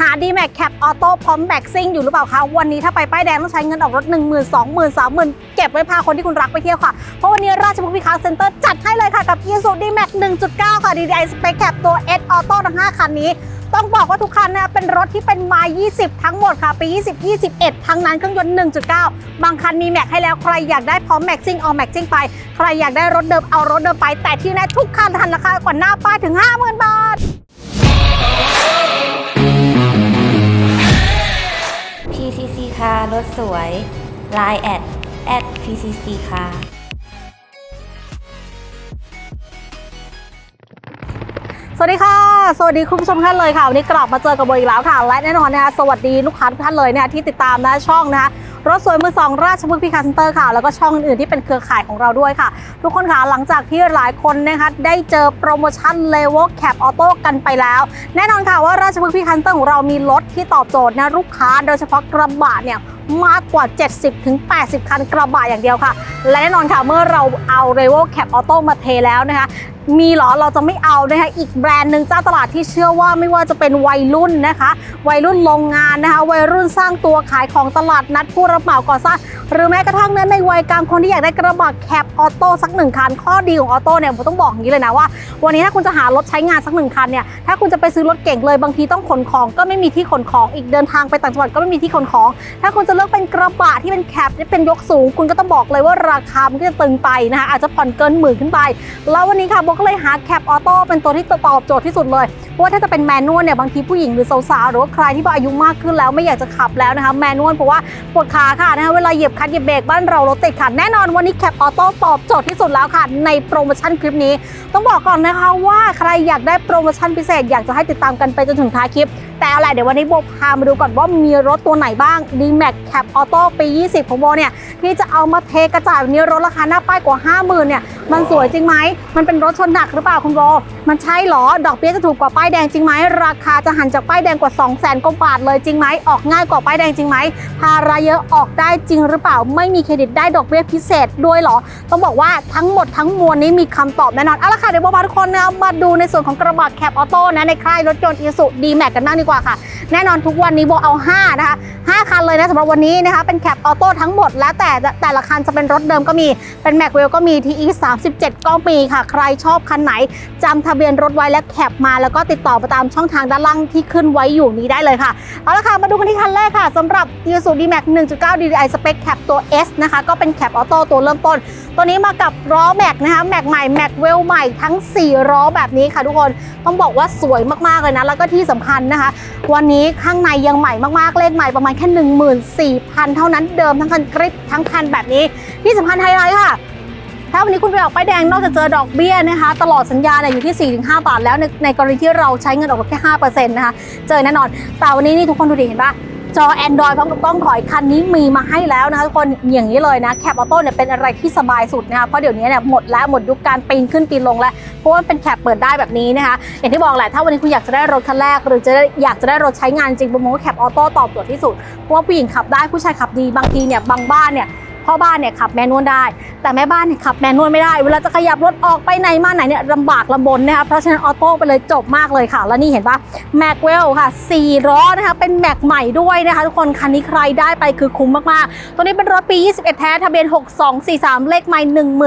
หา d m a x Cap Auto พร้อมแบ็กซิ่งอยู่หรือเปล่าคะ วันนี้ถ้าไปป้ายแดงต้องใช้เงินออกรถ 1 0 0 0 0 2 0 0 0 0 3 0 0 0เก็บไว้พาคนที่คุณรักไปเที่ยวค่ะ เพราะวันนี้ราชบุรีคาร์เซ็นเตอร์จัดให้เลยค่ะ กับ Isuzu D-Max 1.9 ค่ะ DDI Spec Cap ตัว S Auto ทั้ง 5 คันนี้ต้องบอกว่าทุกคันเนี่ยเป็นรถที่เป็นมา 20 ทั้งหมดค่ะ ปี 20 21 ทั้งนั้นเครื่องยนต์ 1.9 บางคันมีแม็กให้แล้ว ใครอยากได้พร้อมแม็กซิ่งเอาแม็กซิ่งไป ใครอยากได้รถเดิมเอารถเดิมไป แต่ที่แน่ทุกคันทันราคากว่าหน้าป้ายถึง 50,000 บาท ค่ะ รถสวย Line แอดแอด PCC ค่ะ สวัสดีค่ะ สวัสดีคุณผู้ชมท่านเลยค่ะ วันนี้กลับมาเจอกับโบอีกแล้วค่ะ และแน่นอนนะคะ สวัสดีลูกค้าทุกท่านเลยนะคะที่ติดตามนะช่องนะคะ รถสวยมือสองราชบุรีพิคาเซ็นเตอร์ค่ะ แล้วก็ช่องอื่นที่เป็นเครือข่ายของเราด้วยค่ะ ทุกคนค่ะหลังจากที่หลายคนนะคะได้เจอโปรโมชั่นเลเวลแคปออโต้กันไปแล้ว แน่นอนค่ะว่าราชบุรีพิคาเซ็นเตอร์ของเรามีรถที่ตอบโจทย์นะลูกค้า โดยเฉพาะกระบะเนี่ยมากกว่า 70-80 คันกระบะอย่างเดียวค่ะ และแน่นอนค่ะเมื่อเราเอา r e v o Cap Auto มาเทแล้วนะคะ มีเหรอเราจะไม่เอานะคะอีกแบรนด์หนึ่งเจ้าตลาดที่เชื่อว่าไม่ว่าจะเป็นวัยรุ่นนะคะ วัยรุ่นโรงงานนะคะ วัยรุ่นสร้างตัวขายของตลาดนัดผู้รับเหมาก่อสร้างหรือแม้กระทั่งนั้นในวัยกลางคนที่อยากได้กระบะแคปออโต้สักหนึ่งคัน ข้อดีของออโต้เนี่ยผมต้องบอกอย่างนี้เลยนะว่า วันนี้ถ้าคุณจะหารถใช้งานสักหนึ่งคันเนี่ยถ้าคุณจะไปซื้อรถเก่งเลยบางทีต้องขนของ ก็ไม่มีที่ขนของอีกเดินทางไปต่างจังหวัดก็ไม่มีที่ขนของ ถ้าคุณจะเลือกเป็นกระบะที่เป็นแคปที่เป็นยกสูง คุณก็ต้องบอกเลยว่าราคามันก็จะตึงไปนะคะอาจจะผ่อนเกินหมื่นขึ้นไป แล้ววันนี้ค่ะบก็เลยหาแคปออโต้เป็นตัวที่ตอบโจทย์ที่สุดเลย เพราะว่าถ้าจะเป็นแมนนวลเนี่ยบางทีผู้หญิงหรือสาวๆหรือว่าใครที่อายุมากขึ้นแล้วไม่อยากจะขับแล้วนะคะแมนนวลเพราะว่าปวดขาค่ะนะคะเวลาเหยียบคันเหยียบเบรกบ้านเรารถติดค่ะแน่นอนวันนี้แคปออโต้ตอบโจทย์ที่สุดแล้วค่ะ ในโปรโมชั่นคลิปนี้ ต้องบอกก่อนนะคะว่าใครอยากได้โปรโมชั่นพิเศษ อยากจะให้ติดตามกันไปจนถึงท้ายคลิปแต่อาล่ะเดี๋ยววันนี้โบพามาดูก่อนว่ามีรถตัวไหนบ้าง d m a x Cap Auto ปี 20 ของโบเนี่ย ที่จะเอามาเทกระจายแบบนี้รถราคาหน้าป้ายกว่า 50,000 เนี่ย มันสวยจริงไหม มันเป็นรถชนหนักหรือเปล่าคุณโบ มันใช่เหรอ ดอกเบี้ยจะถูกกว่าป้ายแดงจริงไหม ราคาจะหันจากป้ายแดงกว่า 2 0 0 0 0 0กว่าบาทเลยจริงไหม ออกง่ายกว่าป้ายแดงจริงไหม ภาระเยอะออกได้จริงหรือเปล่า ไม่มีเครดิตได้ดอกเบี้ยพิเศษด้วยเหรอ ต้องบอกว่าทั้งหมดทั้งมวลนี้มีคำตอบแน่นอน เอาละค่ะเดี๋ยวโบพาทุกคนนะมาดูในส่วนของกระบะแคปออโต้นะในค่ายรถยนต์อีสุดีแม็กกันบ้างดีกว่าค่ะ แน่นอนทุกวันนี้โบเอา 5 นะคะ5คันเลยนะสำหรับวันนี้นะคะเป็นแคปออโต้ทั้งหมดแล้วแต่แต่ละคันจะเป็นรถเดิมก็มีเป็นแม็กเวลก็มี TE 37 ก็มีค่ะ ใครชอบคันไหนจำทะเบียนรถไว้และแคปมาแล้วก็ติดต่อไปตามช่องทางด้านล่างที่ขึ้นไว้อยู่นี้ได้เลยค่ะ เอาละค่ะ มาดูกันที่คันแรกค่ะสำหรับ Isuzu D-Max 1.9 DDI Spec Cap ตัว S นะคะ ก็เป็นแคปออโต้ตัวเริ่มต้น ตัวนี้มากับล้อแม็กนะคะแม็กใหม่แม็กเวลใหม่ทั้ง 4 ล้อแบบนี้ค่ะทุกคนต้องบอกว่าสวยมากๆเลยนะ แล้วก็ที่สำคัญนะคะ วันนี้ข้างในยังใหม่มากๆเลขใหม่ประมาณแค่ 14,000 เท่านั้นเดิมทั้งคันกริปทั้งคันแบบนี้ ที่สำคัญไฮไลท์ค่ะ ถ้าวันนี้คุณไปออกป้ายแดงนอกจากเจอดอกเบี้ยนะคะ ตลอดสัญญาเนี่ยอยู่ที่ 4-5 บาทแล้วในในกรณีที่เราใช้เงินออกแค่5%นะคะเจอแน่นอน แต่วันนี้นี่ทุกคนดูดิเห็นปะจอ Android พร้อมกับกล้องถอยคันนี้มีมาให้แล้วนะคะทุกคนอย่างนี้เลยนะแคปออโต้เนี่ยเป็นอะไรที่สบายสุดนะคะเพราะเดี๋ยวนี้เนี่ยหมดแล้วหมดยุคการปีนขึ้นปีนลงแล้ว เพราะว่าเป็นแคปเปิดได้แบบนี้นะคะอย่างที่บอกแหละถ้าวันนี้คุณอยากจะได้รถคันแรก หรือจะได้อยากจะได้รถใช้งานจริงผมมองว่าแคปออโต้ตอบโจทย์ที่สุดเพราะว่าผู้หญิงขับได้ผู้ชายขับดีบางทีเนี่ยบางบ้านเนี่ย พ่อบ้านเนี่ยขับแมนนวลได้ แต่แม่บ้านเนี่ยขับแมนนวลไม่ได้ เวลาจะขยับรถออกไปไหนมาไหนเนี่ยลำบากลำบนนะคะเพราะฉะนั้นออโต้ไปเลยจบมากเลยค่ะ แล้วนี่เห็นปะแม็กเวลค่ะ4ล้อนะคะเป็นแม็กใหม่ด้วยนะคะทุกคนคันนี้ใครได้ไปคือคุ้มมากๆ ตัวนี้เป็นรถปี 21 แท้ทะเบียน 6243 เลขไม่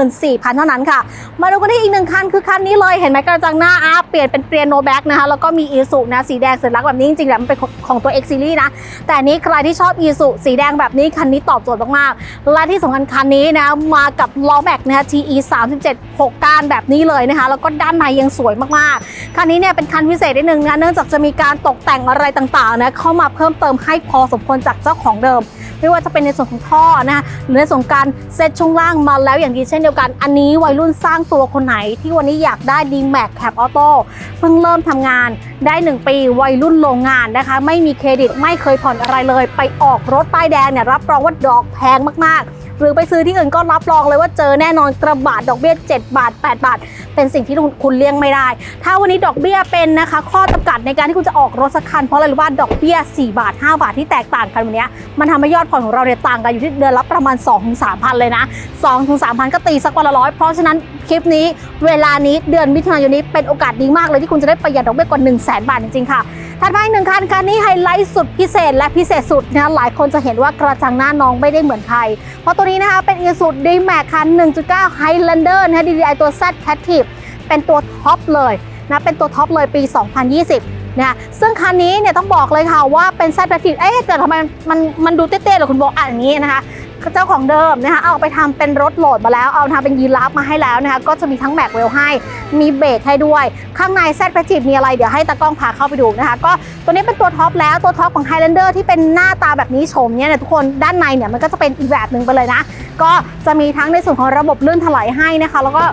14,000 เท่านั้นค่ะ มาดูกันที่อีกหนึ่งคันคือคันนี้เลยเห็นไหมกระจังหน้าอาเปลี่ยนเป็นเปลี่ยนโนแบ็กนะคะแล้วก็มีอีสุนะสีแดงสัญลักแบบนี้จริงๆแล้วมันเป็นของตัว X Series นะแต่อันนี้ใครที่ชอบอีสุสีแดงแบบนี้คันนี้ตอบโจทย์มากๆและที่สำคัญคันนี้นะมากับล้อแม็กนะคะ TE 37 6ก้านแบบนี้เลยนะคะ แล้วก็ด้านในยังสวยมากๆ คันนี้เนี่ยเป็นคันพิเศษนิดนึงนะเนื่องจากจะมีการตกแต่งอะไรต่างๆนะเข้ามาเพิ่มเติมให้พอสมควรจากเจ้าของเดิม ไม่ว่าจะเป็นในส่วนของท่อนะคะหรือในส่วนการเซตช่วงล่างมาแล้วอย่างดีเช่นเดียวกัน อันนี้วัยรุ่นสร้างตัวคนไหนที่วันนี้อยากได้ดีแม็กแคปออโต้เพิ่งเริ่มทำงานได้ 1 ปีวัยรุ่นโรงงานนะคะ ไม่มีเครดิตไม่เคยผ่อนอะไรเลย ไปออกรถป้ายแดงเนี่ยรับรองว่าดอกแพงมากๆหรือไปซื้อที่อื่นก็รับรองเลยว่าเจอแน่นอนกระบาดดอกเบี้ย 7 บาท 8 บาท เป็นสิ่งที่คุณเลี่ยงไม่ได้ ถ้าวันนี้ดอกเบี้ยเป็นนะคะ ข้อจำกัดในการที่คุณจะออกรถสักคันเพราะอะไรรู้ว่าดอกเบี้ย 4 บาท 5 บาทที่แตกต่างกันวันนี้มันทำให้ยอดผ่อนของเราเนี่ยต่างกันอยู่ที่เดือนละประมาณ 2-3,000 เลยนะ2-3,000 ก็ตีสักวันละร้อยเพราะฉะนั้นคลิปนี้เวลานี้เดือนมิถุนายนนี้เป็นโอกาสดีมากเลยที่คุณจะได้ประหยัดดอกเบี้ยกว่า 1 0 0 0 0แบาทจริงๆค่ะถัดมาอีกหนึ่งคันคันนี้ไฮไลท์สุดพิเศษและพิเศษสุดนะหลายคนจะเห็นว่ากระจังหน้าน้องไม่ได้เหมือนใคร เพราะตัวนี้นะคะเป็น Isuzu D-Max คัน 1.9 Highlander นะ DDI ตัว Z Captive เป็นตัวท็อปเลยนะเป็นตัวท็อปเลยปี 2020 นะซึ่งคันนี้เนี่ยต้องบอกเลยค่ะว่าเป็น Z Captive เอ๊ะแต่ทำไมมันมันดูเต้ๆเหรอคุณโบอ่านอย่างนี้นะคะเจ้าของเดิมนะคะเอาไปทำเป็นรถโหลดมาแล้วเอาทำเป็นยีราฟมาให้แล้วนะคะก็จะมีทั้งแม็กเวลให้มีเบรกให้ด้วย ข้างในแซดแพจิมีอะไรเดี๋ยวให้ตากล้องพาเข้าไปดูนะคะก็ตัวนี้เป็นตัวท็อปแล้วตัวท็อปของ Highlander ที่เป็นหน้าตาแบบนี้โฉมเนี่ยนะทุกคนด้านในเนี่ยมันก็จะเป็นอีกแบบหนึ่งไปเลยนะ ก็จะมีทั้งในส่วนของระบบลื่นถลายให้นะคะ แล้วก็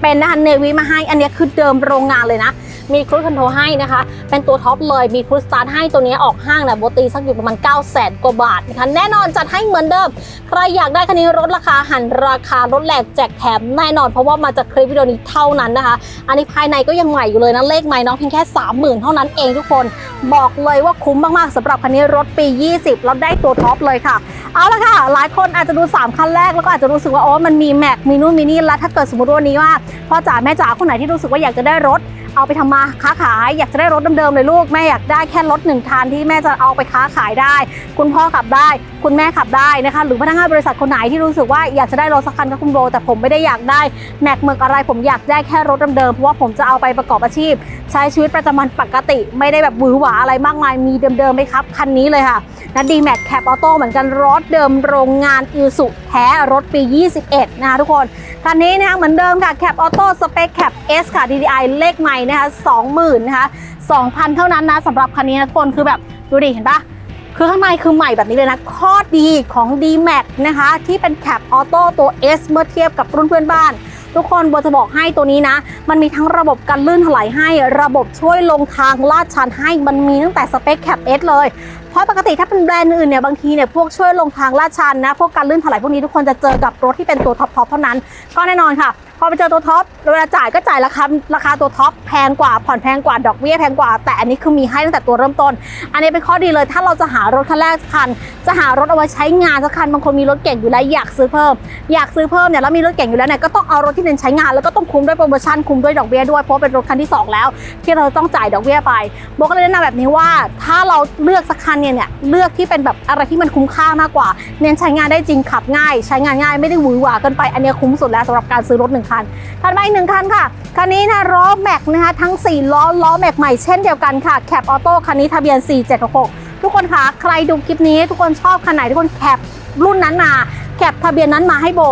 เป็นนะคะเนวีมาให้อันนี้คือเดิมโรงงานเลยนะ มีครู i คอนโทรให้นะคะ เป็นตัวท็อปเลยมีครู i สตาร์ทให้ตัวนี้ออกห้างนี่ยโบตีสักอยู่ประมาณ9 0 0 0 0 0กว่าบาทนะคะแน่นอนจัดให้เหมือนเดิม ใครอยากได้คันนี้ลดราคาหันราคาลดแหลกแจกแถมแน่นอน เพราะว่ามาจากคลิปวิดีโอนี้เท่านั้นนะคะ อันนี้ภายในก็ยังใหม่อยู่เลยนะเลขใหม่น้องเพียงแค่ 30,000 เท่านั้นเองทุกคน บอกเลยว่าคุ้มมากๆสำหรับคันนี้รถปี 20 แล้วได้ตัวท็อปเลยค่ะเอาละค่ะหลายคนอาจจะดู 3 คันแรกแล้วก็อาจจะรู้สึกว่าโอ้มันมีแม็กมีนู่นมีนี่แล้วถ้าเกิดสมมติว่าวันนี้ว่าพ่อจ๋าแม่จ๋าคนไหนที่รู้สึกว่าอยากจะได้รถเอาไปทำมาค้าขาย อยากจะได้รถเดิมๆเลยลูกแม่อยากได้แค่รถหนึ่งคันที่แม่จะเอาไปค้าขายได้ คุณพ่อขับได้ คุณแม่ขับได้นะคะ หรือพนักงานบริษัทคนไหนที่รู้สึกว่าอยากจะได้รถสักคันกับคุณโบแต่ผมไม่ได้อยากได้แม็กเมือกอะไร ผมอยากได้แค่รถเดิมๆเพราะว่าผมจะเอาไปประกอบอาชีพ ใช้ชีวิตประจำวันปกติ ไม่ได้แบบหวือหวาอะไรมากมายมีเดิมๆไหมครับคันนี้เลยค่ะนะดีแม็กแคปออโต้เหมือนกันรถเดิมโรงงานอิสุแท้รถปี 21 นะคะทุกคนคันนี้นะคะเหมือนเดิมค่ะแคปออโต้สเปคแคป S ค่ะ DDI เลขใหม่นะคะ20,000นะคะ2,000 เท่านั้นนะสำหรับคันนี้นะทุกคนคือแบบดูดิเห็นปะคือข้างในคือใหม่แบบนี้เลยนะ ข้อดีของ D-Max นะคะ ที่เป็นแคปออโต้ตัว S เมื่อเทียบกับรุ่นเพื่อนบ้าน ทุกคนโบจะบอกให้ตัวนี้นะ มันมีทั้งระบบการลื่นถลายให้ ระบบช่วยลงทางลาดชันให้ มันมีตั้งแต่สเปคแคป S เลย เพราะปกติถ้าเป็นแบรนด์อื่นเนี่ยบางทีเนี่ยพวกช่วยลงทางลาดชันนะ พวกการลื่นถลายพวกนี้ทุกคนจะเจอกับรถที่เป็นตัวท็อปๆเท่านั้น ก็แน่นอนค่ะ พอไปเจอตัวท็อปเวลาจ่ายก็จ่ายราคาราคาตัวท็อปแพงกว่าผ่อนแพงกว่าดอกเบี้ยแพงกว่า แต่อันนี้คือมีให้ตั้งแต่ตัวเริ่มต้น อันนี้เป็นข้อดีเลยถ้าเราจะหารถคันแรกสักคัน จะหารถเอาไว้ใช้งานสักคันบางคนมีรถเก่งอยู่แล้วอยากซื้อเพิ่ม อยากซื้อเพิ่มเนี่ยแล้วมีรถเก่งอยู่แล้วเนี่ยก็ต้องเอารถที่เน้นใช้งานแล้วก็ต้องคุ้มด้วยโปรโมชั่นคุ้มด้วยดอกเบี้ยด้วยเพราะเป็นรถคันที่สองแล้ว ที่เราต้องจ่ายดอกเบี้ยไปโบก็เลยแนะนำแบบนี้ว่า ถ้าเราเลือกสักคันเนี่ยเนี่ยเลือกที่เป็นแบบอะไรที่มันคุ้มค่ามากกว่า เน้นใช้งานได้จริงขับง่าย ใช้งานง่ายไม่ได้หวือหวาเกินไปอันนี้คุ้มสุดแล้วสำหรับการซื้อรถหนึ่งคันถัดมาอีกหนึ่งคันค่ะ คันนี้นะล้อแม็กนะคะทั้ง 4 ล้อล้อแม็กใหม่เช่นเดียวกันค่ะแคปออโต้คันนี้ทะเบียน 4766ทุกคนคะใครดูคลิปนี้ ทุกคนชอบคันไหนทุกคนแคปรุ่นนั้นมาแคปทะเบียนนั้นมาให้โบ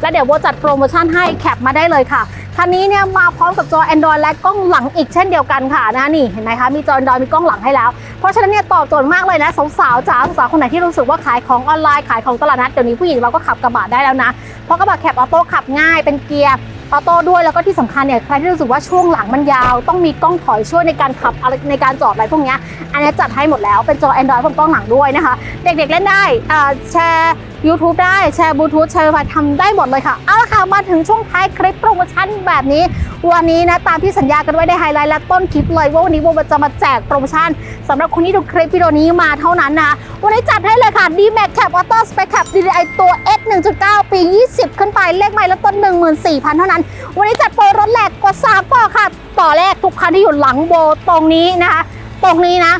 แล้วเดี๋ยวโบจัดโปรโมชั่นให้แคปมาได้เลยค่ะ คันนี้เนี่ยมาพร้อมกับจอ Android และกล้องหลังอีกเช่นเดียวกันค่ะนะนี่เห็นไหมคะมีจอ Android มีกล้องหลังให้แล้ว เพราะฉะนั้นเนี่ยตอบโจทย์มากเลยนะสาวๆจ๋าสาวคนไหนที่รู้สึกว่าขายของออนไลน์ขายของตลาดนัดเดี๋ยวนี้ผู้หญิงเราก็ขับกระบะได้แล้วนะเพราะกระบะแคปออโต้ขับง่ายเป็นเกียร์ออโต้ด้วยแล้วก็ที่สำคัญเนี่ยใครที่รู้สึกว่าช่วงหลังมันยาว ต้องมีกล้องถอยช่วยในการขับอะไรในการจอดอะไรพวกนี้อันนี้จัดให้หมดแล้วเป็นจอ Android พร้อมกล้องหลังด้วยนะคะ เด็กๆเล่นได้อ่าแชร์ YouTube ได้แชร์บลูทูธแชร์ Wi-Fi ทำได้หมดเลยค่ะ เอาละค่ะ มาถึงช่วงท้ายคลิปโปรโมชั่นแบบนี้ วันนี้นะ ตามที่สัญญากันไว้ในไฮไลท์และต้นคลิปเลยว่าวันนี้โบจะมาแจกโปรโมชั่นสำหรับคนที่ดูคลิปวิดีโอนี้มาเท่านั้นนะ วันนี้จัดให้เลยค่ะ D-Max Cap Auto Spec Cap DDI ตัว S 1.9 ปี 20 ขึ้นไปเลขใหม่และต้น 14,000 เท่านั้น วันนี้จัดโปรรถแหลกกว่า3ต่อค่ะ ต่อแรกทุกคันที่อยู่หลังโบตรงนี้นะคะตรงนี้นะ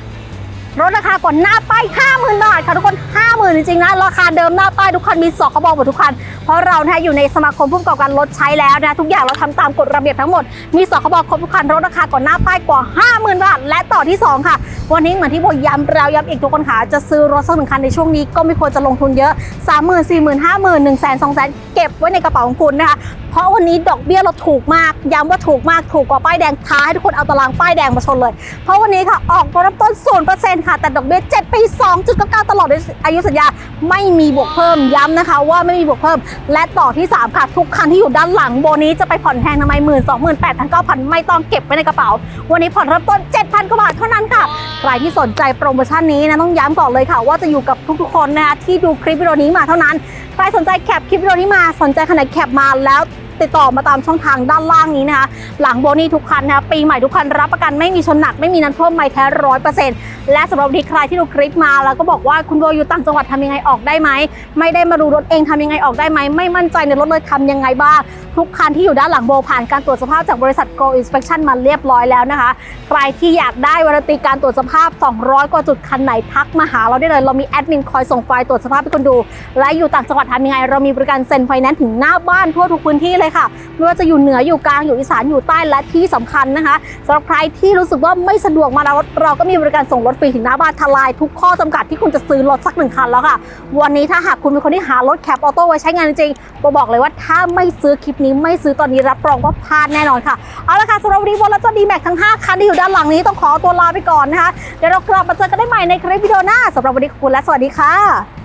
ลดราคาก่อนหน้าป้าย50,000 บาทค่ะทุกคน 50,000 จริงๆนะ ราคาเดิมหน้าป้ายทุกคันมีสคบหมดทุกคัน เพราะเรานะอยู่ในสมาคมผู้ประกอบการรถใช้แล้วนะ ทุกอย่างเราทำตามกฎระเบียบทั้งหมด มีสคบครบทุกคันลดราคาก่อนหน้าป้ายกว่า 50,000 บาท และต่อที่ 2 ค่ะ วันนี้เหมือนที่โบย้ำเราย้ำอีกทุกคนค่ะ จะซื้อรถสักหนึ่งคันในช่วงนี้ก็ไม่ควรจะลงทุนเยอะ 30,000 40,000 50,000 1 0 0 0 0 2 0 0 0 เก็บไว้ในกระเป๋าของคุณนะคะ เพราะวันนี้ดอกเบี้ยเราถูกมาก ย้ำว่าถูกมาก ถูกกว่าป้ายแดงท้าให้ทุกคนเอาตารางป้ายแดงมาชนเลย เพราะวันนี้ค่ะออกเริ่มต้น0%ค่ะ แต่ดอกเบี้ย7ปี2.99ตลอดอายุสัญญาไม่มีบวกเพิ่ม ย้ำนะคะ ว่าไม่มีบวกเพิ่ม และต่อที่ 3 ค่ะ ทุกคันที่อยู่ด้านหลังโบนี้จะไปผ่อนแพงทำไม1 2 0 0 0 0 8 0 0 9,000ไม่ต้องเก็บไว้ในกระเป๋า วันนี้ผ่อนเริ่มต้น 7,000กว่าบาทเท่านั้นค่ะใครที่สนใจโปรโมชั่นนี้นะต้องย้ำก่อนเลยค่ะ ว่าจะอยู่กับทุกๆคนนะคะที่ดูคลิปวิดีโอนี้มาเท่านั้นใครสนใจแคปคลิปวิดีโอนี้มาสนใจขนาดแคปมาแล้วติดต่อมาตามช่องทางด้านล่างนี้นะคะ หลังโบนี่ทุกคันนะคะปีใหม่ทุกคันรับประกันไม่มีชนหนักไม่มีน้ำท่วมไม่แท้ร้อยเปอร์เซ็นต์และสำหรับที่ใครที่ดูคลิปมาแล้วก็บอกว่าคุณโบอยู่ต่างจังหวัดทำยังไงออกได้ไหม ไม่ได้มาดูรถเองทำยังไงออกได้ไหมไม่มั่นใจในรถเลยทำยังไงบ้างทุกคันที่อยู่ด้านหลังโบผ่านการตรวจสภาพจากบริษัท Go Inspection มาเรียบร้อยแล้วนะคะ ใครที่อยากได้วารันตีการตรวจสภาพ 200 กว่าจุดคันไหนทักมาหาเราได้เลย เรามีแอดมินคอยส่งไฟล์ตรวจสภาพให้คุณดู และอยู่ต่างจังหวัดทำยังไง เรามีบริการเซ็นไฟแนนซ์ถึงหน้าบ้านทั่วทุกพื้นที่เลยค่ะ ไม่ว่าจะอยู่เหนืออยู่กลางอยู่อีสานอยู่ใต้และที่สำคัญนะคะสำหรับใครที่รู้สึกว่าไม่สะดวกมารับรถเราก็มีบริการส่งรถฟรีถึงหน้าบ้านทลาย ทุกข้อจำกัดที่คุณจะซื้อรถสักหนึ่งคันแล้วค่ะ วันนี้ถ้าหากคุณเป็นคนที่หารถแคปออโต้ไว้ใช้งานจริงๆบอกเลยว่าถ้าไม่ซื้อคลิปนี้ไม่ซื้อตอนนี้รับรองว่าพลาดแน่นอนค่ะ เอาละค่ะสำหรับวันนี้วนและจดีแม็กทั้ง 5 คันที่อยู่ด้านหลังนี้ต้องขอตัวลาไปก่อนนะคะ เดี๋ยวเรากลับมาเจอกันได้ใหม่ในคลิปวิดีโอหน้าสำหรับวันนี้ขอบคุณและสวัสดีค่ะ